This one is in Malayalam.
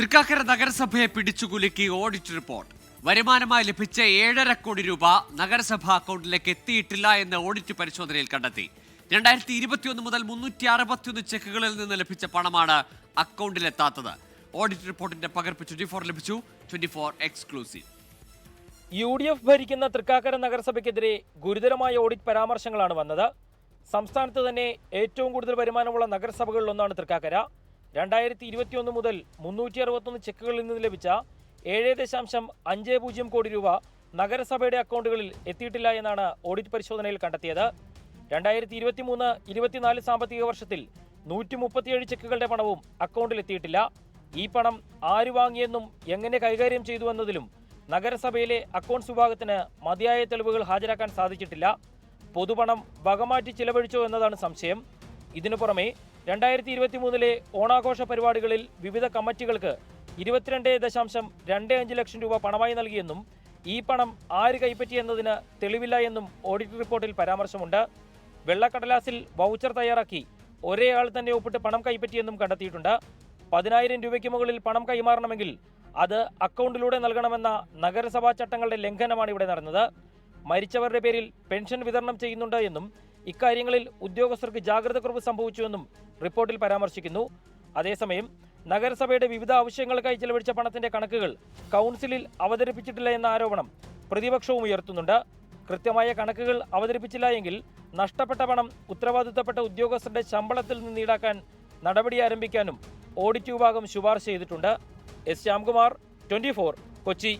തൃക്കാക്കര നഗരസഭയെ പിടിച്ചുകുലുക്കി ഓഡിറ്റ് റിപ്പോർട്ട്. വരുമാനമായി ലഭിച്ച ഏഴര കോടി രൂപ നഗരസഭാ അക്കൗണ്ടിലേക്ക് എത്തിയിട്ടില്ല എന്ന് ഓഡിറ്റ് പരിശോധനയിൽ കണ്ടെത്തി. രണ്ടായിരത്തി ഇരുപത്തിയൊന്ന് മുതൽ മുന്നൂറ്റി അറുപത്തിയൊന്ന് ചെക്കുകളിൽ നിന്ന് ലഭിച്ച പണമാണ് അക്കൗണ്ടിലെത്താത്തത്. ഓഡിറ്റ് റിപ്പോർട്ടിന്റെ പകർപ്പ് ട്വന്റി ഫോർ ലഭിച്ചു. Twenty four exclusive. U D F ഭരിക്കുന്ന തൃക്കാക്കര നഗരസഭയ്ക്കെതിരെ ഗുരുതരമായ ഓഡിറ്റ് പരാമർശങ്ങളാണ് വന്നത്. സംസ്ഥാനത്ത് തന്നെ ഏറ്റവും കൂടുതൽ വരുമാനമുള്ള നഗരസഭകളിലൊന്നാണ് തൃക്കാക്കര. രണ്ടായിരത്തി ഇരുപത്തിയൊന്ന് മുതൽ മുന്നൂറ്റി അറുപത്തൊന്ന് ചെക്കുകളിൽ നിന്ന് ലഭിച്ച ഏഴ് ദശാംശം അഞ്ച് പൂജ്യം കോടി രൂപ നഗരസഭയുടെ അക്കൗണ്ടുകളിൽ എത്തിയിട്ടില്ല എന്നാണ് ഓഡിറ്റ് പരിശോധനയിൽ കണ്ടെത്തിയത്. രണ്ടായിരത്തി ഇരുപത്തി മൂന്ന് ഇരുപത്തിനാല് സാമ്പത്തിക വർഷത്തിൽ നൂറ്റി മുപ്പത്തിയേഴ് ചെക്കുകളുടെ പണവും അക്കൗണ്ടിൽ എത്തിയിട്ടില്ല. ഈ പണം ആര് വാങ്ങിയെന്നും എങ്ങനെ കൈകാര്യം ചെയ്തു എന്നതിലും നഗരസഭയിലെ അക്കൗണ്ട്സ് വിഭാഗത്തിന് മതിയായ തെളിവുകൾ ഹാജരാക്കാൻ സാധിച്ചിട്ടില്ല. പൊതുപണം വകമാറ്റി ചിലവഴിച്ചോ എന്നതാണ് സംശയം. ഇതിനു പുറമെ രണ്ടായിരത്തി ഇരുപത്തി മൂന്നിലെ ഓണാഘോഷ പരിപാടികളിൽ വിവിധ കമ്മിറ്റികൾക്ക് ഇരുപത്തിരണ്ട് ദശാംശം രണ്ട് അഞ്ച് ലക്ഷം രൂപ പണമായി നൽകിയെന്നും ഈ പണം ആര് കൈപ്പറ്റിയെന്നതിന് തെളിവില്ല എന്നും ഓഡിറ്റ് റിപ്പോർട്ടിൽ പരാമർശമുണ്ട്. വെള്ളക്കടലാസിൽ വൗച്ചർ തയ്യാറാക്കി ഒരേയാൾ തന്നെ ഒപ്പിട്ട് പണം കൈപ്പറ്റിയെന്നും കണ്ടെത്തിയിട്ടുണ്ട്. പതിനായിരം രൂപയ്ക്ക് മുകളിൽ പണം കൈമാറണമെങ്കിൽ അത് അക്കൗണ്ടിലൂടെ നൽകണമെന്ന നഗരസഭാ ചട്ടങ്ങളുടെ ലംഘനമാണ് ഇവിടെ നടന്നത്. മരിച്ചവരുടെ പേരിൽ പെൻഷൻ വിതരണം ചെയ്യുന്നുണ്ട് എന്നും ഇക്കാര്യങ്ങളിൽ ഉദ്യോഗസ്ഥർക്ക് ജാഗ്രത കുറവ് സംഭവിച്ചുവെന്നും റിപ്പോർട്ടിൽ പരാമർശിക്കുന്നു. അതേസമയം നഗരസഭയുടെ വിവിധ ആവശ്യങ്ങൾക്കായി ചെലവഴിച്ച പണത്തിന്റെ കണക്കുകൾ കൗൺസിലിൽ അവതരിപ്പിച്ചിട്ടില്ല എന്ന ആരോപണം പ്രതിപക്ഷവും ഉയർത്തുന്നുണ്ട്. കൃത്യമായ കണക്കുകൾ അവതരിപ്പിച്ചില്ല എങ്കിൽ നഷ്ടപ്പെട്ട പണം ഉത്തരവാദിത്തപ്പെട്ട ഉദ്യോഗസ്ഥരുടെ ശമ്പളത്തിൽ നിന്ന് ഈടാക്കാൻ നടപടി ആരംഭിക്കാനും ഓഡിറ്റ് വിഭാഗം ശുപാർശ ചെയ്തിട്ടുണ്ട്. S Syamkumar twenty Kochi.